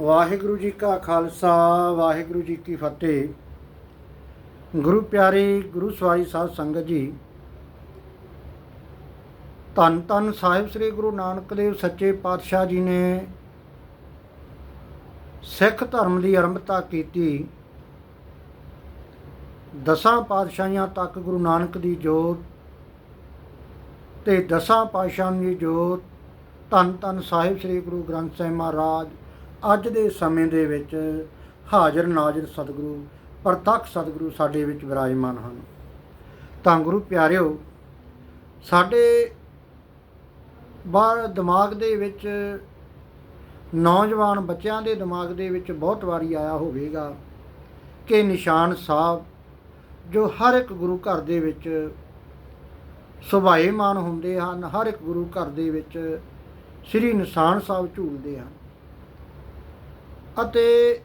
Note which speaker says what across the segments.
Speaker 1: ਵਾਹਿਗੁਰੂ ਜੀ ਕਾ ਖਾਲਸਾ, ਵਾਹਿਗੁਰੂ ਜੀ ਕੀ ਫਤਿਹ। ਗੁਰੂ ਪਿਆਰੇ, ਗੁਰੂ ਸਵਾਈ ਸਾਧ ਸੰਗਤ ਜੀ, ਧੰਨ ਧੰਨ ਸਾਹਿਬ ਸ੍ਰੀ ਗੁਰੂ ਨਾਨਕ ਦੇਵ ਸੱਚੇ ਪਾਤਸ਼ਾਹ ਜੀ ਨੇ ਸਿੱਖ ਧਰਮ ਦੀ ਆਰੰਭਤਾ ਕੀਤੀ। ਦਸਾਂ ਪਾਤਸ਼ਾਹੀਆਂ ਤੱਕ ਗੁਰੂ ਨਾਨਕ ਦੀ ਜੋਤ ਤੇ ਦਸਾਂ ਪਾਤਸ਼ਾਹਾਂ ਦੀ ਜੋਤ। ਧੰਨ ਧੰਨ ਸਾਹਿਬ ਸ੍ਰੀ ਗੁਰੂ ਗ੍ਰੰਥ ਸਾਹਿਬ ਮਹਾਰਾਜ ਅੱਜ ਦੇ ਸਮੇਂ ਦੇ ਵਿੱਚ ਹਾਜ਼ਰ ਨਾਜ਼ਰ ਸਤਿਗੁਰੂ, ਪ੍ਰਤੱਖ ਸਤਿਗੁਰੂ ਸਾਡੇ ਵਿੱਚ ਵਿਰਾਜਮਾਨ ਹਨ। ਤਾਂ ਗੁਰੂ ਪਿਆਰਿਓ, ਸਾਡੇ ਬਾਹਰ ਦਿਮਾਗ ਦੇ ਵਿੱਚ, ਨੌਜਵਾਨ ਬੱਚਿਆਂ ਦੇ ਦਿਮਾਗ ਦੇ ਵਿੱਚ ਬਹੁਤ ਵਾਰੀ ਆਇਆ ਹੋਵੇਗਾ ਕਿ ਨਿਸ਼ਾਨ ਸਾਹਿਬ, ਜੋ ਹਰ ਇੱਕ ਗੁਰੂ ਘਰ ਦੇ ਵਿੱਚ ਸੁਭਾਏਮਾਨ ਹੁੰਦੇ ਹਨ, ਹਰ ਇੱਕ ਗੁਰੂ ਘਰ ਦੇ ਵਿੱਚ ਸ੍ਰੀ ਨਿਸ਼ਾਨ ਸਾਹਿਬ ਝੂਲਦੇ ਹਨ। ਅਤੇ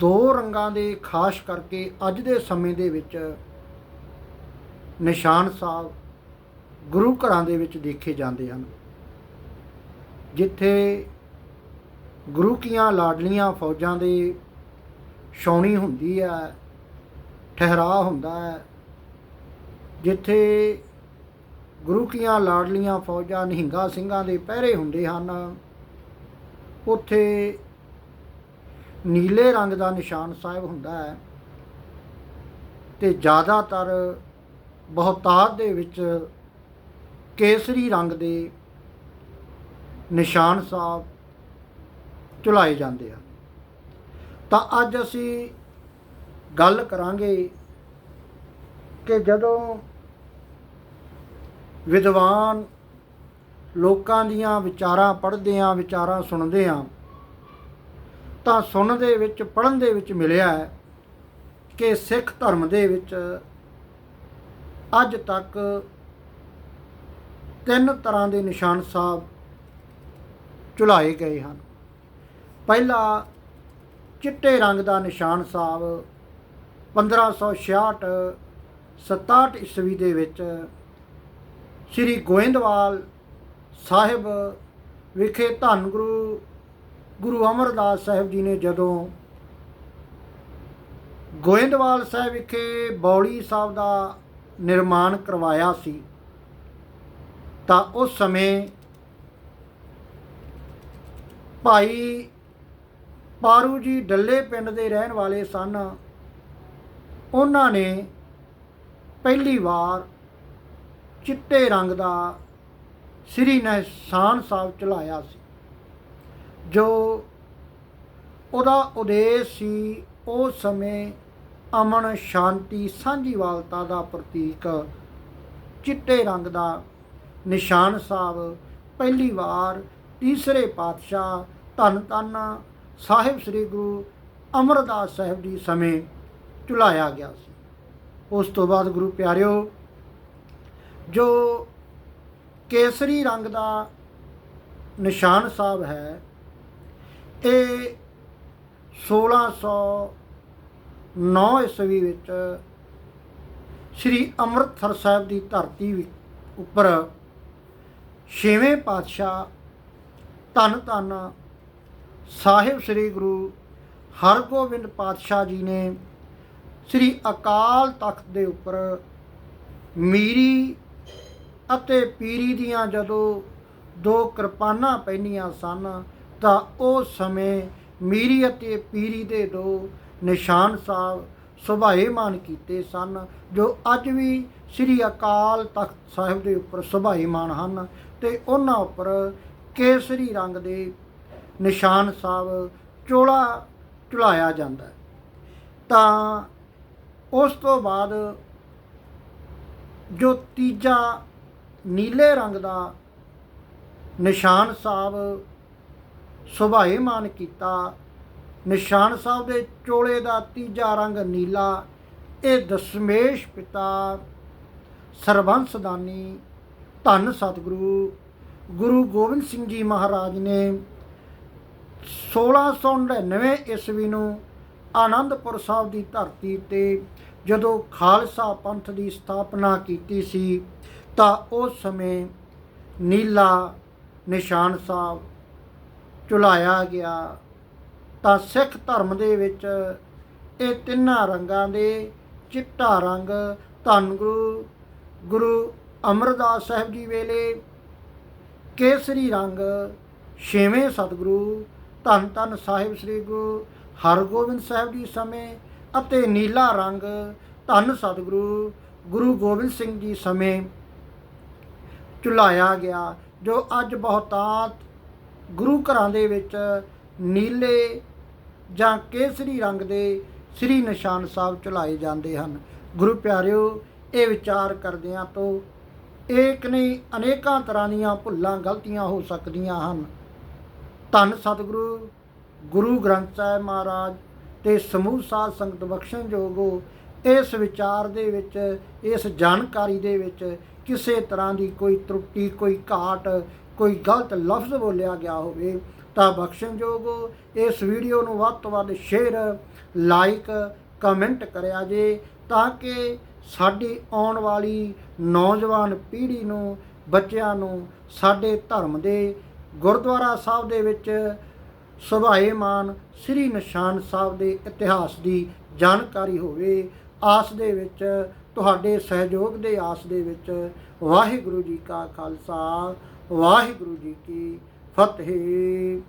Speaker 1: ਦੋ ਰੰਗਾਂ ਦੇ ਖਾਸ ਕਰਕੇ ਅੱਜ ਦੇ ਸਮੇਂ ਦੇ ਵਿੱਚ ਨਿਸ਼ਾਨ ਸਾਹਿਬ ਗੁਰੂ ਘਰਾਂ ਦੇ ਵਿੱਚ ਦੇਖੇ ਜਾਂਦੇ ਹਨ, ਜਿੱਥੇ ਗੁਰੂ ਕੀਆਂ ਲਾਡਲੀਆਂ ਫੌਜਾਂ ਦੇ ਛਾਉਣੀ ਹੁੰਦੀ ਹੈ ਠਹਿਰਾ ਹੁੰਦਾ ਹੈ, ਜਿੱਥੇ ਗੁਰੂ ਕੀਆਂ ਲਾਡਲੀਆਂ ਫੌਜਾਂ ਨਿਹੰਗਾ ਸਿੰਘਾਂ ਦੇ ਪਹਿਰੇ ਹੁੰਦੇ ਹਨ। ਉੱਥੇ ਨੀਲੇ ਰੰਗ ਦਾ ਨਿਸ਼ਾਨ ਸਾਹਿਬ ਹੁੰਦਾ ਹੈ ਤੇ ਜ਼ਿਆਦਾਤਰ ਬਹੁਤਾਤ ਦੇ ਵਿੱਚ ਕੇਸਰੀ ਰੰਗ ਦੇ ਨਿਸ਼ਾਨ ਸਾਹਿਬ ਚੁਲਾਏ ਜਾਂਦੇ ਆ ਤਾਂ ਅੱਜ ਅਸੀਂ ਗੱਲ ਕਰਾਂਗੇ ਕਿ ਜਦੋਂ ਵਿਦਵਾਨ ਲੋਕਾਂ ਦੀਆਂ ਵਿਚਾਰਾਂ ਪੜ੍ਹਦੇ ਆਂ ਵਿਚਾਰਾਂ ਸੁਣਦੇ ਆਂ ਤਾਂ ਸੁਣਨ ਦੇ ਵਿੱਚ, ਪੜ੍ਹਨ ਦੇ ਵਿੱਚ ਮਿਲਿਆ ਹੈ ਕਿ ਸਿੱਖ ਧਰਮ ਦੇ ਵਿੱਚ ਅੱਜ ਤੱਕ ਤਿੰਨ ਤਰ੍ਹਾਂ ਦੇ ਨਿਸ਼ਾਨ ਸਾਹਿਬ ਚੁਲਾਏ ਗਏ ਹਨ। ਪਹਿਲਾ ਚਿੱਟੇ ਰੰਗ ਦਾ ਨਿਸ਼ਾਨ ਸਾਹਿਬ 1566 67 ਈਸਵੀ ਦੇ ਵਿੱਚ ਸ੍ਰੀ ਗੋਇੰਦਵਾਲ ਸਾਹਿਬ ਵਿਖੇ ਧੰਨ ਗੁਰੂ ਗੁਰੂ ਅਮਰਦਾਸ ਸਾਹਿਬ ਜੀ ਨੇ ਜਦੋਂ ਗੋਇੰਦਵਾਲ ਸਾਹਿਬ ਵਿਖੇ ਬੌਲੀ ਸਾਹਿਬ ਦਾ ਨਿਰਮਾਣ ਕਰਵਾਇਆ ਸੀ, ਤਾਂ ਉਸ ਸਮੇਂ ਭਾਈ ਪਾਰੂ ਜੀ ਡੱਲੇ ਪਿੰਡ ਦੇ ਰਹਿਣ ਵਾਲੇ ਸਨ। ਉਹਨਾਂ ਨੇ ਪਹਿਲੀ ਵਾਰ ਚਿੱਟੇ ਰੰਗ ਦਾ ਸ੍ਰੀ ਨਿਸ਼ਾਨ ਸਾਹਿਬ ਚਲਾਇਆ ਸੀ। ਜੋ ਉਹਦਾ ਉਦੇਸ਼ ਸੀ ਉਸ ਸਮੇਂ ਅਮਨ ਸ਼ਾਂਤੀ ਸਾਂਝੀਵਾਲਤਾ ਦਾ ਪ੍ਰਤੀਕ ਚਿੱਟੇ ਰੰਗ ਦਾ ਨਿਸ਼ਾਨ ਸਾਹਿਬ ਪਹਿਲੀ ਵਾਰ ਤੀਸਰੇ ਪਾਤਸ਼ਾਹ ਧੰਨ ਧੰਨ ਸਾਹਿਬ ਸ੍ਰੀ ਗੁਰੂ ਅਮਰਦਾਸ ਸਾਹਿਬ ਜੀ ਸਮੇਂ ਚੁਲਾਇਆ ਗਿਆ ਸੀ। ਉਸ ਤੋਂ ਬਾਅਦ ਗੁਰੂ ਪਿਆਰਿਓ, ਜੋ ਕੇਸਰੀ ਰੰਗ ਦਾ ਨਿਸ਼ਾਨ ਸਾਹਿਬ ਹੈ। ਇਹ 1609 ਈਸਵੀ ਵਿੱਚ ਸ੍ਰੀ ਅੰਮ੍ਰਿਤਸਰ ਸਾਹਿਬ ਦੀ ਧਰਤੀ ਵਿ- ਉੱਪਰ ਛੇਵੇਂ ਪਾਤਸ਼ਾਹ ਧੰਨ ਧੰਨ ਸਾਹਿਬ ਸ੍ਰੀ ਗੁਰੂ ਹਰਗੋਬਿੰਦ ਪਾਤਸ਼ਾਹ ਜੀ ਨੇ ਸ੍ਰੀ ਅਕਾਲ ਤਖਤ ਦੇ ਉੱਪਰ ਮੀਰੀ ਅਤੇ ਪੀਰੀ ਦੀਆਂ ਜਦੋਂ ਦੋ ਕਿਰਪਾਨਾਂ ਪਹਿਨੀਆਂ ਸਨ, ਤਾਂ ਉਸ ਸਮੇਂ ਮੀਰੀ ਅਤੇ ਪੀਰੀ ਦੇ ਦੋ ਨਿਸ਼ਾਨ ਸਾਹਿਬ ਸੁਭਾਏਮਾਨ ਕੀਤੇ ਸਨ, ਜੋ ਅੱਜ ਵੀ ਸ੍ਰੀ ਅਕਾਲ ਤਖਤ ਸਾਹਿਬ ਦੇ ਉੱਪਰ ਸੁਭਾਏਮਾਨ ਹਨ ਤੇ ਉਹਨਾਂ ਉੱਪਰ ਕੇਸਰੀ ਰੰਗ ਦੇ ਨਿਸ਼ਾਨ ਸਾਹਿਬ ਚੋਲਾ ਚੁਲਾਇਆ ਜਾਂਦਾ ਤਾਂ ਉਸ ਤੋਂ ਬਾਅਦ ਜੋ ਤੀਜਾ ਨੀਲੇ ਰੰਗ ਦਾ ਨਿਸ਼ਾਨ ਸਾਹਿਬ ਸੁਭਾਏਮਾਨ ਕੀਤਾ। ਨਿਸ਼ਾਨ ਸਾਹਿਬ ਦੇ ਚੋਲੇ ਦਾ ਤੀਜਾ ਰੰਗ ਨੀਲਾ, ਇਹ ਦਸ਼ਮੇਸ਼ ਪਿਤਾ ਸਰਬੰਸ ਦਾਨੀ। ਧੰਨ ਸਤਿਗੁਰੂ, ਗੁਰੂ ਗੋਬਿੰਦ ਸਿੰਘ ਜੀ ਮਹਾਰਾਜ ਨੇ 1699 ਈਸਵੀ ਨੂੰ ਆਨੰਦਪੁਰ ਸਾਹਿਬ ਦੀ ਧਰਤੀ ਤੇ ਜਦੋਂ ਖਾਲਸਾ ਪੰਥ ਦੀ ਸਥਾਪਨਾ ਕੀਤੀ ਸੀ ਤਾਂ ਉਸ ਸਮੇਂ ਨੀਲਾ ਨਿਸ਼ਾਨ ਸਾਹਿਬ ਚੁਲਾਇਆ ਗਿਆ। ਤਾਂ ਸਿੱਖ ਧਰਮ ਦੇ ਵਿੱਚ ਇਹ ਤਿੰਨਾਂ ਰੰਗਾਂ ਦੇ ਚਿੱਟਾ ਰੰਗ ਧੰਨ ਗੁਰੂ ਗੁਰੂ ਅਮਰਦਾਸ ਸਾਹਿਬ ਜੀ ਵੇਲੇ ਕੇਸਰੀ ਰੰਗ, ਛੇਵੇਂ ਸਤਿਗੁਰੂ, ਧੰਨ ਧੰਨ ਸਾਹਿਬ ਸ੍ਰੀ ਗੁਰੂ ਹਰਗੋਬਿੰਦ ਸਾਹਿਬ ਜੀ ਸਮੇਂ ਅਤੇ ਨੀਲਾ ਰੰਗ ਧੰਨ ਸਤਿਗੁਰੂ ਗੁਰੂ ਗੋਬਿੰਦ ਸਿੰਘ ਜੀ ਸਮੇਂ ਚੁਲਾਇਆ ਗਿਆ, ਜੋ ਅੱਜ ਬਹੁਤਾਤ ਗੁਰੂ ਘਰਾਂ ਦੇ ਵਿੱਚ ਨੀਲੇ ਜਾਂ ਕੇਸਰੀ ਰੰਗ ਦੇ ਸ੍ਰੀ ਨਿਸ਼ਾਨ ਸਾਹਿਬ ਚੁਲਾਏ ਜਾਂਦੇ ਹਨ। ਗੁਰੂ ਪਿਆਰਿਓ, ਇਹ ਵਿਚਾਰ ਕਰਦਿਆਂ ਤੋਂ ਇੱਕ ਨਹੀਂ, ਅਨੇਕਾਂ ਤਰ੍ਹਾਂ ਦੀਆਂ ਭੁੱਲਾਂ ਗਲਤੀਆਂ ਹੋ ਸਕਦੀਆਂ ਹਨ। ਧੰਨ ਸਤਿਗੁਰੂ, ਗੁਰੂ ਗ੍ਰੰਥ ਸਾਹਿਬ ਮਹਾਰਾਜ ਤੇ ਸਮੂਹ ਸਾਧ ਸੰਗਤ ਬਖਸ਼ਣ ਜੋਗੋ ਇਸ ਵਿਚਾਰ ਦੇ ਵਿੱਚ, ਇਸ ਜਾਣਕਾਰੀ ਦੇ ਵਿੱਚ ਕਿਸੇ ਤਰ੍ਹਾਂ ਦੀ ਕੋਈ ਤਰੁੱਟੀ, ਕੋਈ ਘਾਟ, ਕੋਈ ਗਲਤ ਲਫ਼ਜ਼ ਬੋਲਿਆ ਗਿਆ ਹੋਵੇ ਤਾਂ ਬਖਸ਼ਣਯੋਗ ਇਸ ਵੀਡੀਓ ਨੂੰ ਵੱਧ ਤੋਂ ਵੱਧ ਸ਼ੇਅਰ, ਲਾਈਕ, ਕਮੈਂਟ ਕਰਿਆ ਜੇ ਤਾਂ ਕਿ ਸਾਡੀ ਆਉਣ ਵਾਲੀ ਨੌਜਵਾਨ ਪੀੜ੍ਹੀ ਨੂੰ, ਬੱਚਿਆਂ ਨੂੰ ਸਾਡੇ ਧਰਮ ਦੇ ਗੁਰਦੁਆਰਾ ਸਾਹਿਬ ਦੇ ਵਿੱਚ ਸੁਭਾਏਮਾਨ ਸ੍ਰੀ ਨਿਸ਼ਾਨ ਸਾਹਿਬ ਦੇ ਇਤਿਹਾਸ ਦੀ ਜਾਣਕਾਰੀ ਹੋਵੇ ਆਸ ਦੇ ਵਿੱਚ, ਤੁਹਾਡੇ ਸਹਿਯੋਗ ਦੇ ਆਸ ਦੇ ਵਿੱਚ ਵਾਹਿਗੁਰੂ ਜੀ ਕਾ ਖਾਲਸਾ, ਵਾਹਿਗੁਰੂ ਜੀ ਕੀ ਫਤਿਹ।